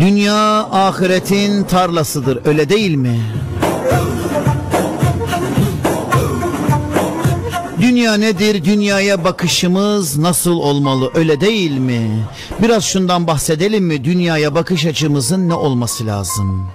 Dünya ahiretin tarlasıdır öyle değil mi? Dünya nedir? Dünyaya bakışımız nasıl olmalı? Öyle değil mi? Biraz şundan bahsedelim mi? Dünyaya bakış açımızın ne olması lazım?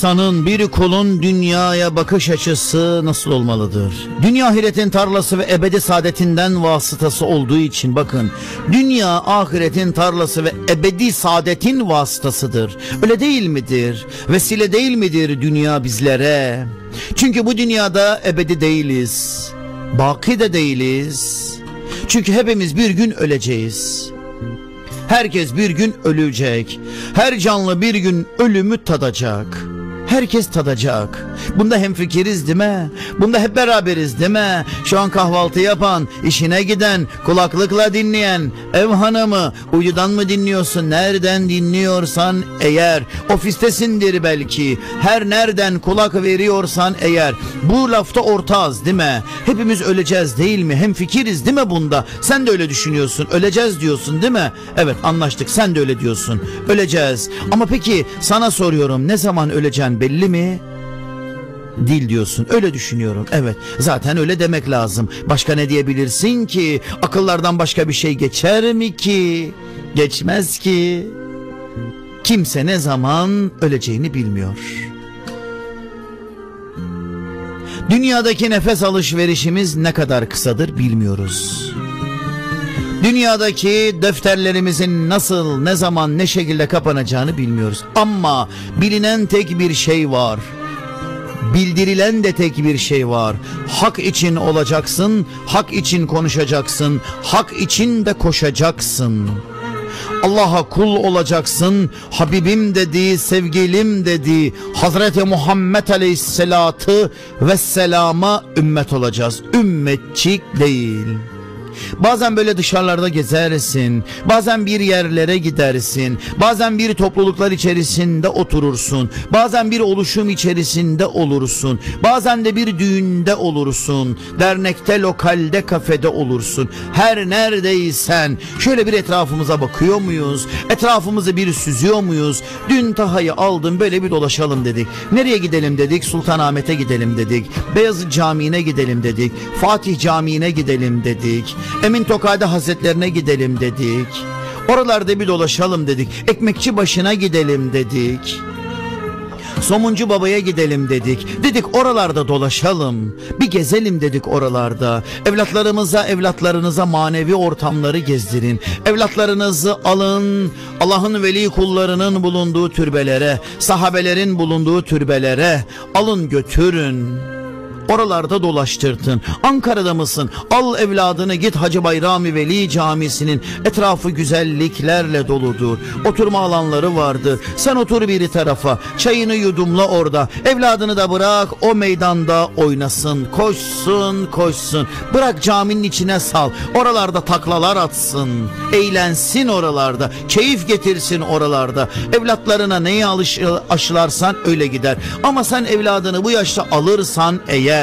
İnsanın, bir kulun dünyaya bakış açısı nasıl olmalıdır? Dünya ahiretin tarlası ve ebedi saadetinden vasıtası olduğu için bakın. Dünya ahiretin tarlası ve ebedi saadetin vasıtasıdır. Öyle değil midir? Vesile değil midir dünya bizlere? Çünkü bu dünyada ebedi değiliz. Baki de değiliz. Çünkü hepimiz bir gün öleceğiz. Herkes bir gün ölecek. Her canlı bir gün ölümü tadacak. Herkes tadacak. Bunda hemfikiriz değil mi? Bunda hep beraberiz değil mi? Şu an kahvaltı yapan, işine giden, kulaklıkla dinleyen, ev hanımı, uyudan mı dinliyorsun? Nereden dinliyorsan eğer, ofistesindir belki. Her nereden kulak veriyorsan eğer. Bu lafta ortağız değil mi? Hepimiz öleceğiz değil mi? Hemfikiriz değil mi bunda? Sen de öyle düşünüyorsun. Öleceğiz diyorsun değil mi? Evet anlaştık sen de öyle diyorsun. Öleceğiz. Ama peki sana soruyorum ne zaman öleceksin belli mi? Dil diyorsun. Öyle düşünüyorum. Evet. Zaten öyle demek lazım. Başka ne diyebilirsin ki? Akıllardan başka bir şey geçer mi ki? Geçmez ki. Kimse ne zaman öleceğini bilmiyor. Dünyadaki nefes alışverişimiz ne kadar kısadır bilmiyoruz. Dünyadaki defterlerimizin nasıl, ne zaman, ne şekilde kapanacağını bilmiyoruz. Ama bilinen tek bir şey var. Bildirilen de tek bir şey var. Hak için olacaksın, hak için konuşacaksın, hak için de koşacaksın. Allah'a kul olacaksın. Habibim dedi, sevgilim dedi. Hazreti Muhammed Aleyhisselatü Vesselam'a ümmet olacağız. Ümmetçik değil. Bazen böyle dışarılarda gezersin. Bazen bir yerlere gidersin. Bazen bir topluluklar içerisinde oturursun. Bazen bir oluşum içerisinde olursun. Bazen de bir düğünde olursun. Dernekte, lokalde, kafede olursun. Her neredeysen şöyle bir etrafımıza bakıyor muyuz? Etrafımızı bir süzüyor muyuz? Dün Taha'yı aldım böyle bir dolaşalım dedik. Nereye gidelim dedik? Sultanahmet'e gidelim dedik. Beyazıt Camii'ne gidelim dedik. Fatih Camii'ne gidelim dedik. Emin Tokade Hazretlerine gidelim dedik. Oralarda bir dolaşalım dedik. Ekmekçi başına gidelim dedik. Somuncu babaya gidelim dedik. Dedik oralarda dolaşalım. Bir gezelim dedik oralarda. Evlatlarımıza, evlatlarınıza manevi ortamları gezdirin. Evlatlarınızı alın. Allah'ın veli kullarının bulunduğu türbelere, sahabelerin bulunduğu türbelere alın götürün. Oralarda dolaştırtın. Ankara'da mısın? Al evladını git Hacı Bayrami Veli Camisi'nin etrafı güzelliklerle doludur. Oturma alanları vardır. Sen otur bir tarafa. Çayını yudumla orada. Evladını da bırak o meydanda oynasın. Koşsun koşsun. Bırak caminin içine sal. Oralarda taklalar atsın. Eğlensin oralarda. Keyif getirsin oralarda. Evlatlarına neyi alış, aşılarsan öyle gider. Ama sen evladını bu yaşta alırsan eğer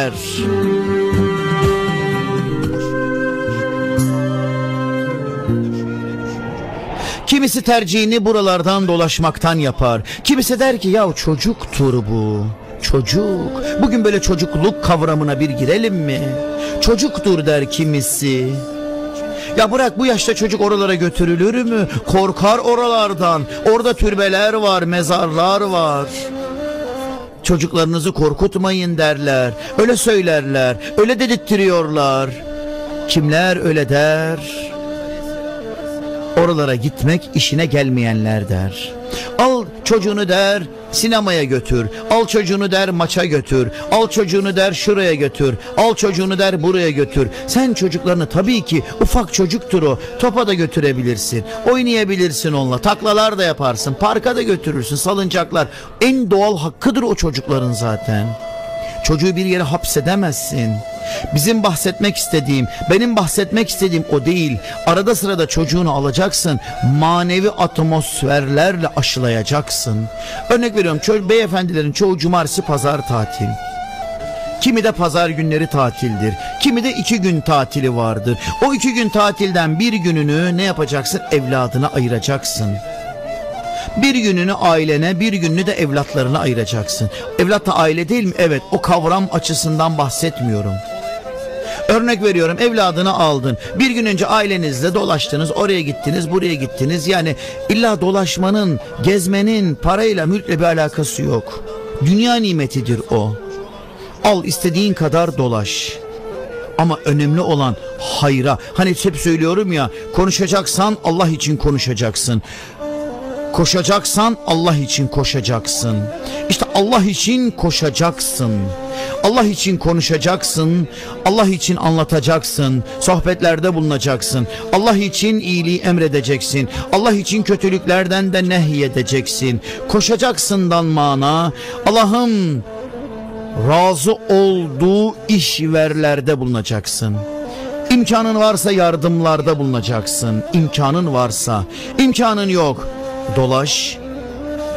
Kimisi tercihini buralardan dolaşmaktan yapar. Kimisi der ki ya çocuktur bu. Çocuk. Bugün böyle çocukluk kavramına bir girelim mi? Çocuktur der kimisi. Ya bırak bu yaşta çocuk oralara götürülür mü? Korkar oralardan. Orada türbeler var, mezarlar var. Çocuklarınızı korkutmayın derler. Öyle söylerler. Öyle dedirttiriyorlar. Kimler öyle der? Oralara gitmek işine gelmeyenler der. Al çocuğunu der sinemaya götür. Al çocuğunu der maça götür. Al çocuğunu der şuraya götür. Al çocuğunu der buraya götür. Sen çocuklarını tabii ki ufak çocuktur o. Topa da götürebilirsin. Oynayabilirsin onunla. Taklalar da yaparsın. Parka da götürürsün. Salıncaklar. En doğal hakkıdır o çocukların zaten. Çocuğu bir yere hapsedemezsin. Bizim bahsetmek istediğim, benim bahsetmek istediğim o değil. Arada sırada çocuğunu alacaksın, manevi atmosferlerle aşılayacaksın. Örnek veriyorum, ço- beyefendilerin çoğu cumartesi pazar tatil. Kimi de pazar günleri tatildir. Kimi de iki gün tatili vardır. O iki gün tatilden bir gününü ne yapacaksın? Evladına ayıracaksın. Bir gününü ailene, bir gününü de evlatlarına ayıracaksın. Evlat da aile değil mi? Evet, o kavram açısından bahsetmiyorum. Örnek veriyorum evladını aldın. Bir gün önce ailenizle dolaştınız. Oraya gittiniz, buraya gittiniz. Yani illa dolaşmanın, gezmenin parayla, mülkle bir alakası yok. Dünya nimetidir o. Al istediğin kadar dolaş. Ama önemli olan hayra. Hani hep söylüyorum ya konuşacaksan Allah için konuşacaksın. Koşacaksan Allah için koşacaksın. İşte Allah için koşacaksın. Allah için konuşacaksın. Allah için anlatacaksın. Sohbetlerde bulunacaksın. Allah için iyiliği emredeceksin. Allah için kötülüklerden de nehyedeceksin. Koşacaksından mana Allah'ım razı olduğu işverlerde bulunacaksın. İmkanın varsa yardımlarda bulunacaksın. İmkanın varsa. İmkanın yok. Dolaş,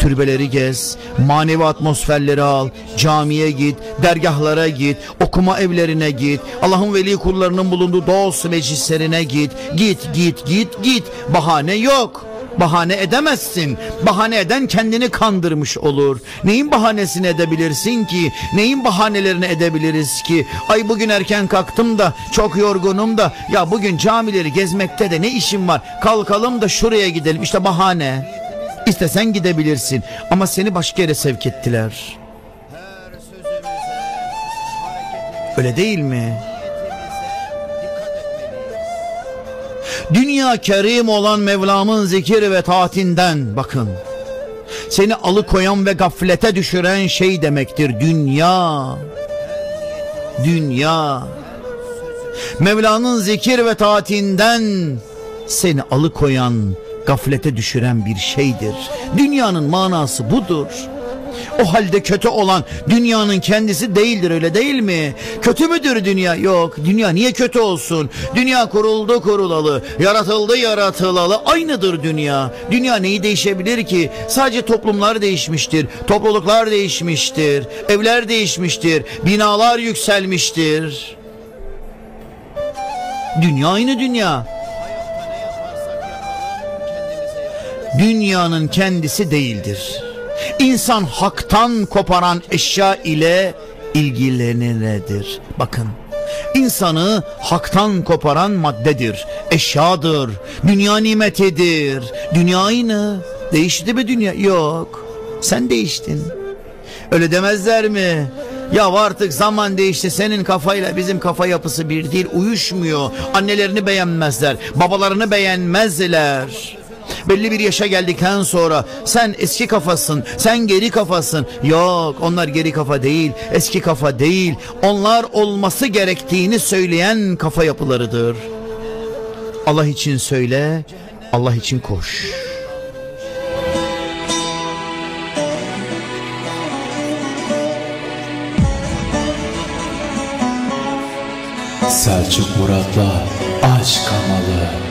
türbeleri gez, manevi atmosferleri al, camiye git, dergahlara git, okuma evlerine git, Allah'ın veli kullarının bulunduğu dost meclislerine git, git, git, git, git. Bahane yok. Bahane edemezsin. Bahane eden kendini kandırmış olur. Neyin bahanesini edebilirsin ki? Neyin bahanelerini edebiliriz ki? Ay bugün erken kalktım da çok yorgunum da ya bugün camileri gezmekte de ne işim var? Kalkalım da şuraya gidelim. İşte bahane. İstesen gidebilirsin ama seni başka yere sevk ettiler. Öyle değil mi? Dünya kerim olan Mevlam'ın zikir ve taatinden bakın. Seni alıkoyan ve gaflete düşüren şey demektir dünya. Dünya. Mevla'nın zikir ve taatinden seni alıkoyan, gaflete düşüren bir şeydir. Dünyanın manası budur. O halde kötü olan dünyanın kendisi değildir öyle değil mi? Kötü müdür dünya? Yok. Dünya niye kötü olsun? Dünya kuruldu kurulalı, yaratıldı yaratılalı. Aynıdır dünya. Dünya neyi değişebilir ki? Sadece toplumlar değişmiştir. Topluluklar değişmiştir. Evler değişmiştir. Binalar yükselmiştir. Dünya aynı dünya. Dünyanın kendisi değildir. İnsan haktan koparan eşya ile ilgileniledir. Bakın insanı haktan koparan maddedir, eşyadır, dünya nimetidir. Dünya aynı. Değişti mi dünya? Yok. Sen değiştin. Öyle demezler mi? Ya artık zaman değişti senin kafayla bizim kafa yapısı bir değil uyuşmuyor. Annelerini beğenmezler, babalarını beğenmezler. Belli bir yaşa geldikten sonra sen eski kafasın, sen geri kafasın. Yok onlar geri kafa değil, eski kafa değil. Onlar olması gerektiğini söyleyen kafa yapılarıdır. Allah için söyle, Allah için koş. Selçuk Murat'la Aşk Kamalı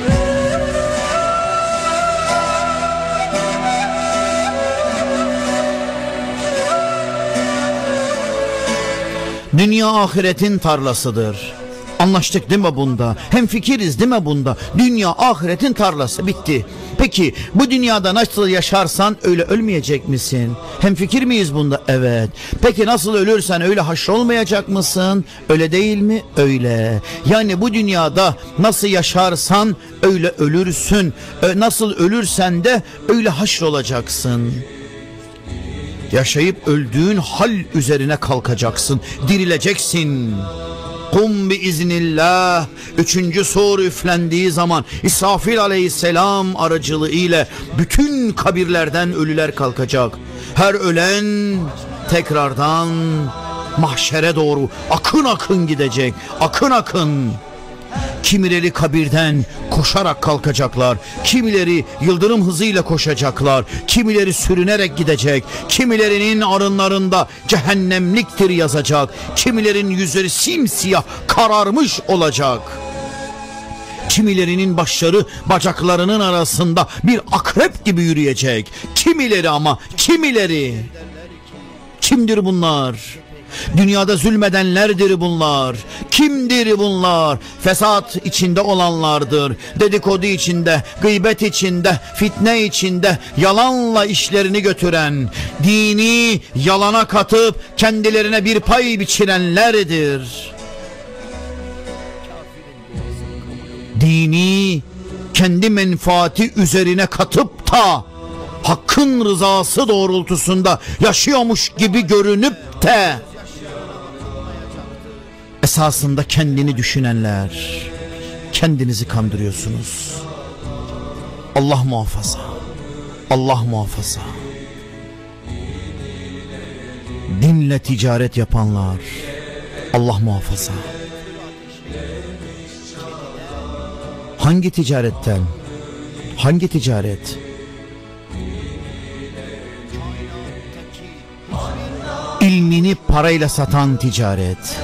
Dünya ahiretin tarlasıdır. Anlaştık değil mi bunda? Hem fikiriz değil mi bunda? Dünya ahiretin tarlası bitti. Peki bu dünyada nasıl yaşarsan öyle ölmeyecek misin? Hem fikir miyiz bunda? Evet. Peki nasıl ölürsen öyle haşrolmayacak mısın? Öyle değil mi? Öyle. Yani bu dünyada nasıl yaşarsan öyle ölürsün. Nasıl ölürsen de öyle haşrolacaksın. Yaşayıp öldüğün hal üzerine kalkacaksın, dirileceksin. kum bi iznillah. Üçüncü sur üflendiği zaman İsrafil aleyhisselam aracılığı ile bütün kabirlerden ölüler kalkacak. Her ölen tekrardan mahşere doğru akın akın gidecek. Akın akın. Kimileri kabirden koşarak kalkacaklar. Kimileri yıldırım hızıyla koşacaklar. Kimileri sürünerek gidecek. Kimilerinin arınlarında cehennemliktir yazacak. Kimilerin yüzleri simsiyah kararmış olacak. Kimilerinin başları bacaklarının arasında bir akrep gibi yürüyecek. Kimileri ama kimileri. Kimdir bunlar? Dünyada zulmedenlerdir bunlar. Kimdir bunlar? Fesat içinde olanlardır. Dedikodu içinde, gıybet içinde, fitne içinde, yalanla işlerini götüren, dini yalana katıp kendilerine bir pay biçirenlerdir. Dini kendi menfaati üzerine katıp da hakkın rızası doğrultusunda yaşıyormuş gibi görünüp de esasında kendini düşünenler kendinizi kandırıyorsunuz. Allah muhafaza. Allah muhafaza. Dinle ticaret yapanlar Allah muhafaza. Hangi ticaretten? Hangi ticaret? İlmini parayla satan ticaret.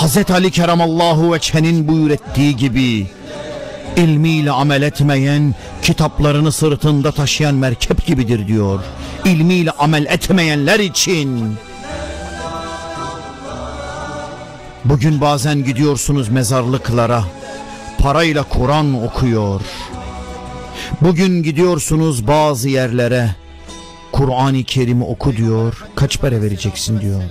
Hazreti Ali Keramallahu Veçhe'nin buyur ettiği gibi ilmiyle amel etmeyen kitaplarını sırtında taşıyan merkep gibidir diyor. İlmiyle amel etmeyenler için Bugün bazen gidiyorsunuz mezarlıklara parayla Kur'an okuyor. Bugün gidiyorsunuz bazı yerlere Kur'an-ı Kerim'i oku diyor. Kaç para vereceksin diyor.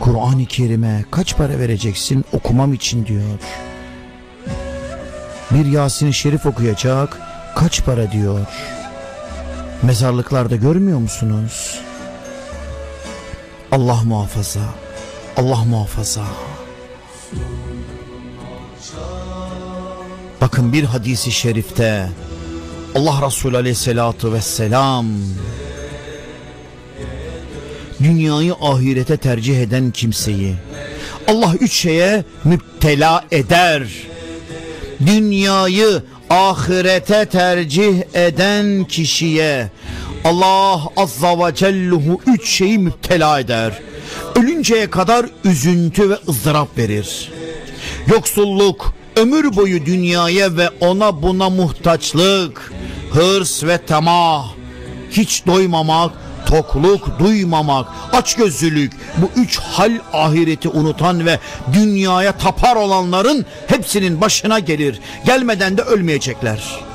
Kur'an-ı Kerim'e kaç para vereceksin okumam için diyor. Bir Yasin-i Şerif okuyacak kaç para diyor. Mezarlıklarda görmüyor musunuz? Allah muhafaza. Allah muhafaza. Bakın bir hadisi şerifte Allah Resulü Aleyhisselatü Vesselam dünyayı ahirete tercih eden kimseyi Allah üç şeye müptela eder. Dünyayı ahirete tercih eden kişiye Allah azza ve celluhu üç şeyi müptela eder. Ölünceye kadar üzüntü ve ızdırap verir. Yoksulluk, ömür boyu dünyaya ve ona buna muhtaçlık, hırs ve tamah, hiç doymamak, tokluk duymamak, açgözlülük bu üç hal ahireti unutan ve dünyaya tapar olanların hepsinin başına gelir. Gelmeden de ölmeyecekler.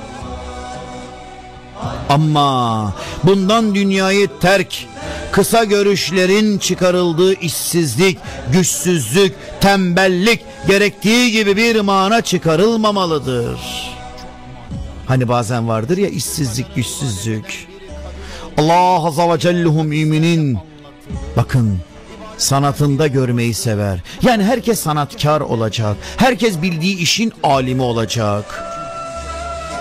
Ama bundan dünyayı terk, kısa görüşlerin çıkarıldığı işsizlik, güçsüzlük, tembellik gerektiği gibi bir mana çıkarılmamalıdır. Hani bazen vardır ya işsizlik, güçsüzlük. Allah Azze ve Celle'hu müminin bakın sanatında görmeyi sever. Yani herkes sanatkar olacak. Herkes bildiği işin alimi olacak.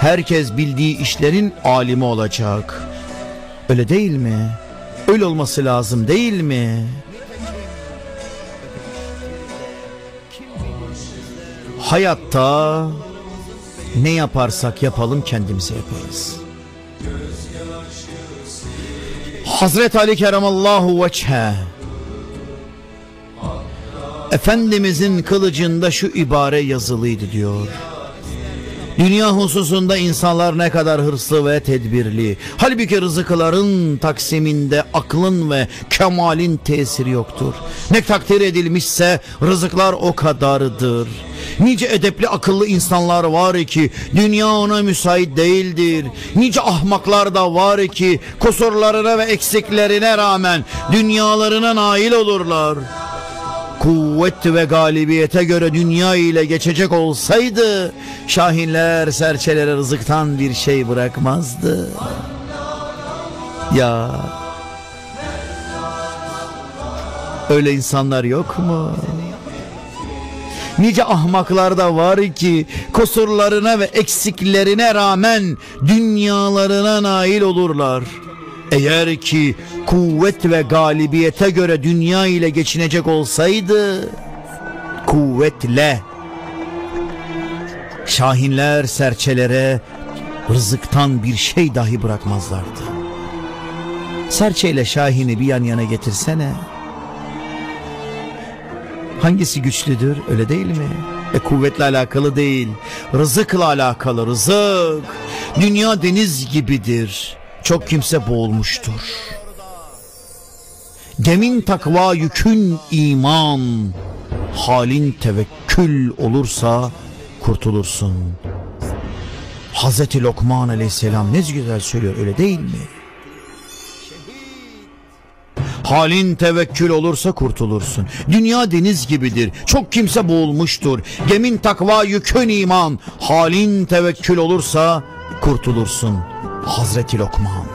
Herkes bildiği işlerin alimi olacak. Öyle değil mi? Öyle olması lazım değil mi? Hayatta ne yaparsak yapalım kendimize yaparız. Hazreti Ali Keremallahu veçhe Efendimizin kılıcında şu ibare yazılıydı diyor. Dünya hususunda insanlar ne kadar hırslı ve tedbirli. Halbuki rızıkların taksiminde aklın ve kemalin tesiri yoktur. Ne takdir edilmişse rızıklar o kadardır. Nice edepli akıllı insanlar var ki dünya ona müsait değildir. Nice ahmaklar da var ki kusurlarına ve eksiklerine rağmen dünyalarına nail olurlar kuvvet ve galibiyete göre dünya ile geçecek olsaydı şahinler serçelere rızıktan bir şey bırakmazdı. Ya Öyle insanlar yok mu? Nice ahmaklar da var ki kusurlarına ve eksiklerine rağmen dünyalarına nail olurlar. Eğer ki kuvvet ve galibiyete göre dünya ile geçinecek olsaydı kuvvetle şahinler serçelere rızıktan bir şey dahi bırakmazlardı. Serçeyle şahini bir yan yana getirsene. Hangisi güçlüdür öyle değil mi? E kuvvetle alakalı değil. Rızıkla alakalı rızık. Dünya deniz gibidir. Çok kimse boğulmuştur. Gemin takva yükün iman. Halin tevekkül olursa kurtulursun. Hazreti Lokman aleyhisselam ne güzel söylüyor öyle değil mi? Halin tevekkül olursa kurtulursun. Dünya deniz gibidir. Çok kimse boğulmuştur. Gemin takva yükün iman. Halin tevekkül olursa kurtulursun. Hazreti Lokman.